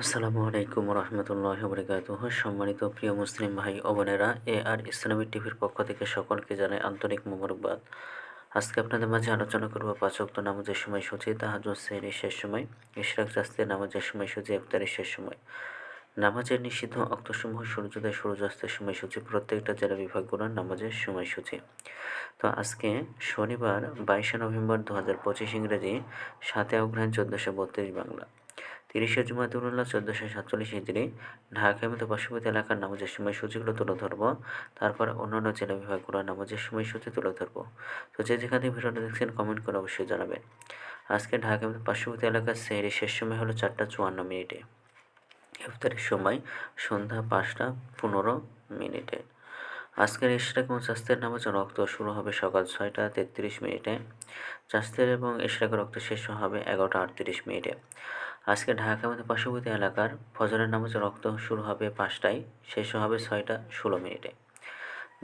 আসসালামু আলাইকুম রহমতুল্লাহ বরকাত সম্মানিত প্রিয় মুসলিম ভাই ও বোনেরা, এ আর ইসলামী টিভির পক্ষ থেকে সকলকে জানাই আন্তরিক মোবারকবাদ। আজকে আপনাদের মাঝে আলোচনা করব পাঁচক্ত নামাজের সময়সূচি তাহাজুদ সেহরির শেষ সময়, ইশরাক শাস্ত্রের নামাজের সময়সূচি, ইফতারের শেষ সময়। নামাজের নিষিদ্ধ অক্তসমূহ সূর্যোদয়, সূর্যাস্তের সময়সূচি, প্রত্যেকটা জেলা বিভাগগুলোর নামাজের সময়সূচি। তো আজকে শনিবার বাইশে নভেম্বর দু হাজার পঁচিশ ইংরেজি সাতে অগ্রহায়ণ চোদ্দোশো বত্রিশ বাংলা। তিরিশে জুমাতুল্লাহ চোদ্দোশো সাতচল্লিশ হিজড়ি ঢাকা মতো পার্শ্ববর্তী এলাকার নামাজের সময়সূচিগুলো তুলে ধরবো, তারপর অন্যান্য জেলা বিভাগগুলোর নামাজের সময়সূচি তুলে ধরবো। তো যে যেখান থেকে ভিডিওটা দেখছেন কমেন্ট করে অবশ্যই জানাবেন। আজকে ঢাকা মতো পার্শ্ববর্তী এলাকার সেহরি শেষ সময় হলো চারটা চুয়ান্ন মিনিটে। ইফতারের সময় সন্ধ্যা পাঁচটা পনেরো মিনিটে। আজকের ইশরাক এবং চাস্তের নামাজ রক্ত শুরু হবে সকাল ছয়টা তেত্রিশ মিনিটে। চাস্তের এবং ইশরাকের রক্ত শেষ হবে এগারোটা আটত্রিশ মিনিটে। আজকে ঢাকা মধ্যে পার্শ্ববর্তী এলাকার ফজরের নামাজের রক্ত শুরু হবে পাঁচটায়, শেষ হবে ছয়টা ষোলো মিনিটে।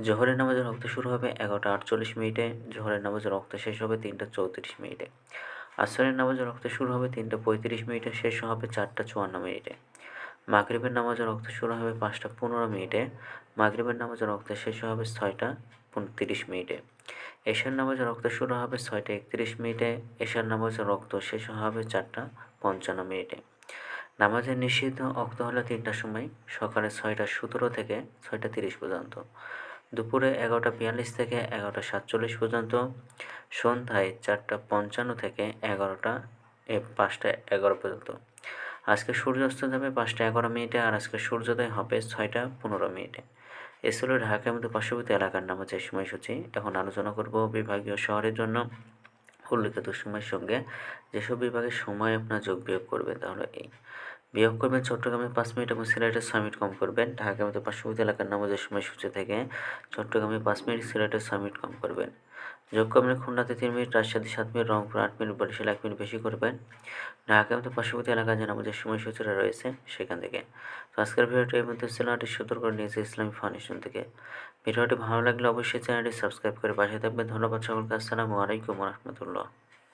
জোহরের নামাজের রক্ত শুরু হবে এগারোটা আটচল্লিশ মিনিটে, জোহরের নামাজের রক্ত শেষ হবে তিনটা চৌত্রিশ মিনিটে। আসরের নামাজের রক্ত শুরু হবে তিনটা পঁয়ত্রিশ মিনিটে, শেষ হবে চারটা চুয়ান্ন মিনিটে। মাগরিবের নামাজের রক্ত শুরু হবে পাঁচটা পনেরো মিনিটে, মাগরিবের নামাজের রক্ত শেষ হবে ছয়টা তিরিশ মিনিটে। এশার নামাজের রক্ত শুরু হবে ছয়টা একত্রিশ মিনিটে, এশার নামাজের রক্ত শেষ হবে চারটা পঞ্চান্ন মিনিটে। নামাজের নিষিদ্ধ অক্ত হলো তিনটার সময়, সকালে ছয়টা সতেরো থেকে ছয়টা তিরিশ পর্যন্ত। দুপুরে এগারোটা বিয়াল্লিশ থেকে এগারোটা সাতচল্লিশ পর্যন্ত। সন্ধ্যায় চারটা পঞ্চান্ন থেকে এগারোটা পাঁচটা এগারো পর্যন্ত। আজকে সূর্যাস্ত যাবে পাঁচটা এগারো মিনিটে আর আজকে সূর্যোদয় হবে ছয়টা পনেরো মিনিটে। এ ছিল ঢাকার মধ্যে পার্শ্ববর্তী এলাকার নামাজের সময়সূচি। এখন আলোচনা করব বিভাগীয় শহরের জন্য। উল্লিখিত সময়ের সঙ্গে যেসব বিভাগে সময় আপনার যোগ বিয়োগ করবেন তাহলে এই বিয়োগ করবেন চট্টগ্রামে পাঁচ মিনিট এবং সিলেটের ছয় মিনিট কম করবেন। ঢাকার মতো পার্শ্ববর্তী এলাকার নামাজের সময়সূচি থেকে চট্টগ্রামে পাঁচ মিনিট, সিলেটের ছয় মিনিট কম করবেন। যোগ করবেন খুলনাতে তিন মিনিট, রাজশাহী সাত মিনিট, রংপুর আট মিনিট, বরিশাল এক মিনিট বেশি করবেন। ঢাকার মধ্যে পার্শ্ববর্তী এলাকায় যে নামাজের সময়সূচিটা রয়েছে, সেখান থেকে। তো আজকের ভিডিওটি এই মধ্যে সিলেটে সতর্ক নিয়েছে ইসলামী ফাউন্ডেশন থেকে। ভিডিওটি ভালো লাগলে অবশ্যই চ্যানেলটি সাবস্ক্রাইব করে পাশে থাকবেন। ধন্যবাদ সকলকে। আসসালামু আলাইকুম রহমতুল্লাহ।